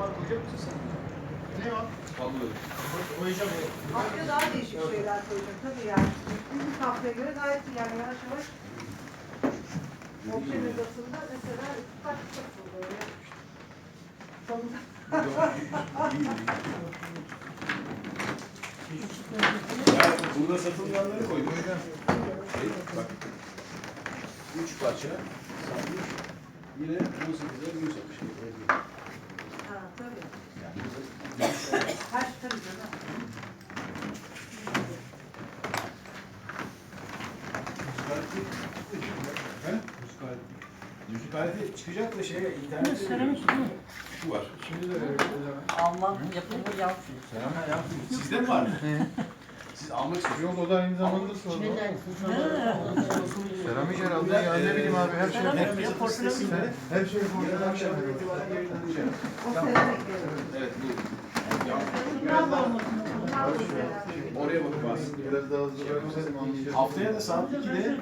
var koyacak mısın sen? Ne var? Tabloyu. Koyacağım. Haftaya daha değişik şeyler koyacak tabii yani. Bizim haftaya göre gayet iyi yani yavaş yavaş. Opsiyon odasında mesela kaç katıldı öyle. Sonunda. Ya burada satılanları koydum. Şey, bak. Üç parça satmış. Yine 18'e 170. Müzik aleti çıkacak da şeye internette şu var. Şimdi de öyle. Alman yapımı yapmış. Sizde mi var? Siz almak istiyorsunuz. Yok o da aynı zamanda sordu. Seramik herhalde ya ne bileyim abi her şey. Seramik Her ya, porselen Her, her şey portalen akşam itibaren yayınlanacak. O seramik. Evet bu. Ya, Bundan da olmasın. Bundan da seramik. Oraya bakıp anlayacaktım. Haftaya da saat 2'de